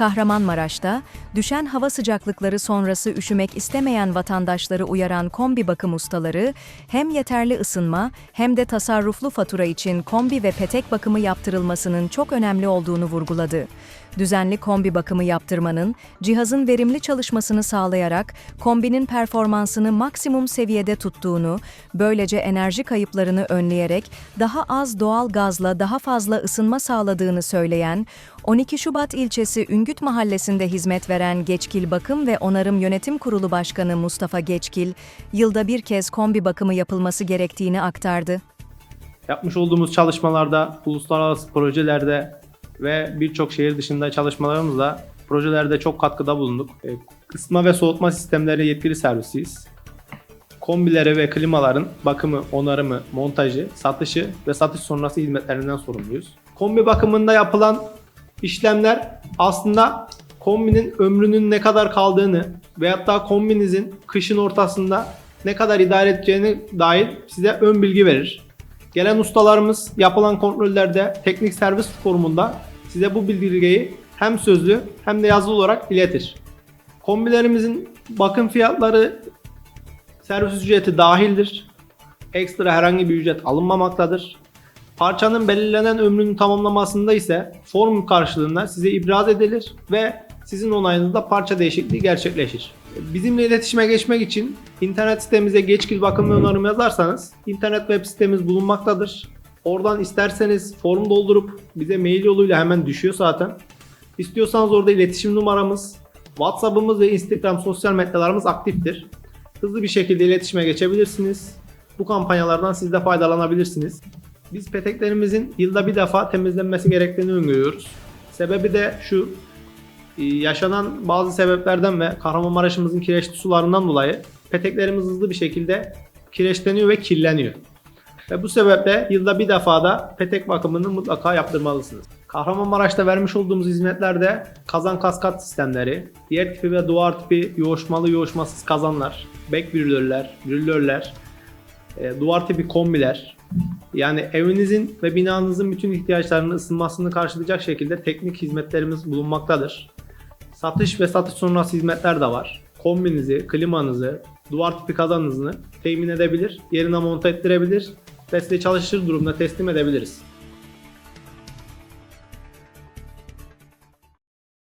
Kahramanmaraş'ta düşen hava sıcaklıkları sonrası üşümek istemeyen vatandaşları uyaran kombi bakım ustaları hem yeterli ısınma hem de tasarruflu fatura için kombi ve petek bakımı yaptırılmasının çok önemli olduğunu vurguladı. Düzenli kombi bakımı yaptırmanın cihazın verimli çalışmasını sağlayarak kombinin performansını maksimum seviyede tuttuğunu, böylece enerji kayıplarını önleyerek daha az doğal gazla daha fazla ısınma sağladığını söyleyen 12 Şubat ilçesi Üngüt Mahallesi'nde hizmet veren Geçkil Bakım ve Onarım Yönetim Kurulu Başkanı Mustafa Geçkil, yılda bir kez kombi bakımı yapılması gerektiğini aktardı. Yapmış olduğumuz çalışmalarda, uluslararası projelerde ve birçok şehir dışında çalışmalarımızla projelerde çok katkıda bulunduk. E, Isıtma ve soğutma sistemleri yetkili servisiyiz. Kombileri ve klimaların bakımı, onarımı, montajı, satışı ve satış sonrası hizmetlerinden sorumluyuz. Kombi bakımında yapılan işlemler aslında kombinin ömrünün ne kadar kaldığını veyahut da kombinizin kışın ortasında ne kadar idare edeceğine dair size ön bilgi verir. Gelen ustalarımız yapılan kontrollerde teknik servis formunda size bu bilgiyi hem sözlü hem de yazılı olarak iletir. Kombilerimizin bakım fiyatları servis ücreti dahildir. Ekstra herhangi bir ücret alınmamaktadır. Parçanın belirlenen ömrünün tamamlamasında ise form karşılığında size ibraz edilir ve sizin onayınızda parça değişikliği gerçekleşir. Bizimle iletişime geçmek için internet sitemize geçkil bakım ve onarım yazarsanız internet web sitemiz bulunmaktadır. Oradan isterseniz form doldurup bize mail yoluyla hemen düşüyor zaten. İstiyorsanız orada iletişim numaramız, WhatsApp'ımız ve Instagram sosyal medyalarımız aktiftir. Hızlı bir şekilde iletişime geçebilirsiniz. Bu kampanyalardan siz de faydalanabilirsiniz. Biz peteklerimizin yılda bir defa temizlenmesi gerektiğini öngörüyoruz. Sebebi de şu, e, yaşanan bazı sebeplerden ve Kahramanmaraş'ımızın kireçli sularından dolayı peteklerimiz hızlı bir şekilde kireçleniyor ve kirleniyor. Ve bu sebeple yılda bir defa da petek bakımını mutlaka yaptırmalısınız. Kahramanmaraş'ta vermiş olduğumuz hizmetlerde kazan kaskat sistemleri, diğer tipi ve duvar tipi yoğuşmalı yoğuşmasız kazanlar, bek brülörler, brülörler, e, duvar tipi kombiler, yani evinizin ve binanızın bütün ihtiyaçlarını ısınmasını karşılayacak şekilde teknik hizmetlerimiz bulunmaktadır. Satış ve satış sonrası hizmetler de var. Kombinizi, klimanızı, duvar tipi kazanınızı temin edebilir, yerine monte ettirebilir ve çalışır durumda teslim edebiliriz.